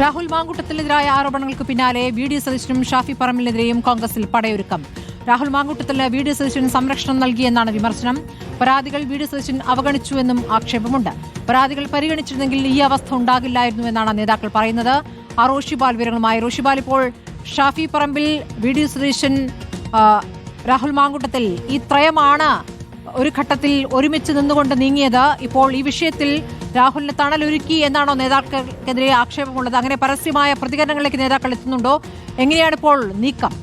രാഹുൽ മാങ്കൂട്ടത്തിനെതിരായ ആരോപണങ്ങൾക്ക് പിന്നാലെ വി ഡി സതീശനും ഷാഫി പറമ്പിലിനെതിരെയും കോൺഗ്രസിൽ പടയൊരുക്കം. രാഹുൽ മാങ്കൂട്ടത്തിന് വി ഡി സതീശൻ സംരക്ഷണം നൽകിയെന്നാണ് വിമർശനം. പരാതികൾ വി ഡി സതീശൻ അവഗണിച്ചുവെന്നും ആക്ഷേപമുണ്ട്. പരാതികൾ പരിഗണിച്ചിരുന്നെങ്കിൽ ഈ അവസ്ഥ ഉണ്ടാകില്ലായിരുന്നുവെന്നാണ് നേതാക്കൾ പറയുന്നത്. ആ റോഷിബാൽ വിവരങ്ങളുമായി റോഷിബാൽ ഇപ്പോൾ ഷാഫി പറമ്പിൽ വി ഡി സതീശൻ രാഹുൽ മാങ്കൂട്ടത്തിൽ ഈ ത്രയമാണ് ഒരു ഘട്ടത്തിൽ ഒരുമിച്ച് നിന്നുകൊണ്ട് നീങ്ങിയത് ഇപ്പോൾ ഈ വിഷയത്തിൽ രാഹുലിന് തണലൊരുക്കി എന്നാണോ നേതാക്കൾക്കെതിരെ ആക്ഷേപമുള്ളത്? അങ്ങനെ പരസ്യമായ പ്രതികരണങ്ങളിലേക്ക് നേതാക്കൾ എത്തുന്നുണ്ടോ? എങ്ങനെയാണ് ഇപ്പോൾ നീക്കം?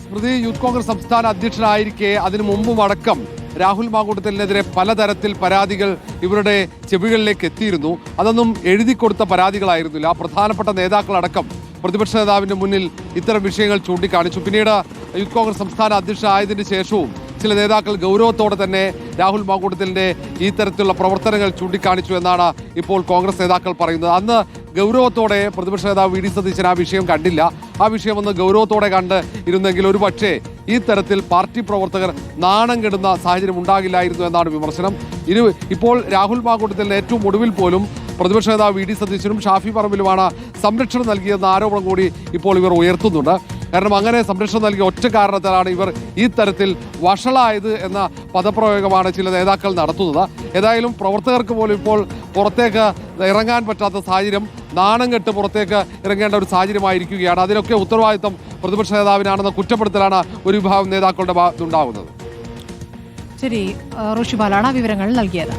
സ്മൃതി യൂത്ത് കോൺഗ്രസ് സംസ്ഥാന അധ്യക്ഷനായിരിക്കെ അതിനു മുമ്പും അടക്കം രാഹുൽ മാങ്കൂട്ടത്തിനെതിരെ പലതരത്തിൽ പരാതികൾ ഇവരുടെ ചെവികളിലേക്ക് എത്തിയിരുന്നു. അതൊന്നും എഴുതി കൊടുത്ത പരാതികളായിരുന്നില്ല. പ്രധാനപ്പെട്ട നേതാക്കളടക്കം പ്രതിപക്ഷ നേതാവിന്റെ മുന്നിൽ ഇത്തരം വിഷയങ്ങൾ ചൂണ്ടിക്കാണിച്ചു. പിന്നീട് യൂത്ത് കോൺഗ്രസ് സംസ്ഥാന അധ്യക്ഷനായതിനു ശേഷവും ചില നേതാക്കൾ ഗൗരവത്തോടെ തന്നെ രാഹുൽ മാങ്കൂട്ടത്തിലിന്റെ ഈ തരത്തിലുള്ള പ്രവർത്തനങ്ങൾ ചൂണ്ടിക്കാണിച്ചു എന്നാണ് ഇപ്പോൾ കോൺഗ്രസ് നേതാക്കൾ പറയുന്നത്. അന്ന് ഗൗരവത്തോടെ പ്രതിപക്ഷ നേതാവ് വി ഡി സതീശൻ ആ വിഷയം കണ്ടില്ല. ആ വിഷയം ഒന്ന് ഗൗരവത്തോടെ കണ്ട് ഇരുന്നെങ്കിൽ ഒരു പക്ഷേ ഈ തരത്തിൽ പാർട്ടി പ്രവർത്തകർ നാണം കെടുന്ന സാഹചര്യം ഉണ്ടാകില്ലായിരുന്നു എന്നാണ് വിമർശനം. ഇനി ഇപ്പോൾ രാഹുൽ മാങ്കൂട്ടത്തിന്റെ ഏറ്റവും ഒടുവിൽ പോലും പ്രതിപക്ഷ നേതാവ് വി ഡി സതീശനും ഷാഫി പറമ്പിലുമാണ് സംരക്ഷണം നൽകിയെന്ന ആരോപണം കൂടി ഇപ്പോൾ ഇവർ ഉയർത്തുന്നുണ്ട്. കാരണം അങ്ങനെ സംരക്ഷണം നൽകിയ ഒറ്റ കാരണത്താലാണ് ഇവർ ഈ തരത്തിൽ വഷളായത് എന്ന പദപ്രയോഗമാണ് ചില നേതാക്കൾ നടത്തുന്നത്. ഏതായാലും പ്രവർത്തകർക്ക് പോലും ഇപ്പോൾ പുറത്തേക്ക് ഇറങ്ങാൻ പറ്റാത്ത സാഹചര്യം നാണം കെട്ട് പുറത്തേക്ക് ഇറങ്ങേണ്ട ഒരു സാഹചര്യമായിരിക്കുകയാണ്. അതിനൊക്കെ ഉത്തരവാദിത്തം പ്രതിപക്ഷ നേതാവിനാണെന്ന കുറ്റപ്പെടുത്തലാണ് ഒരു വിഭാഗം നേതാക്കളുടെ ഭാഗത്തുണ്ടാകുന്നത് ശരി ഋഷിബാലാണ് വിവരങ്ങൾ നൽകിയത്.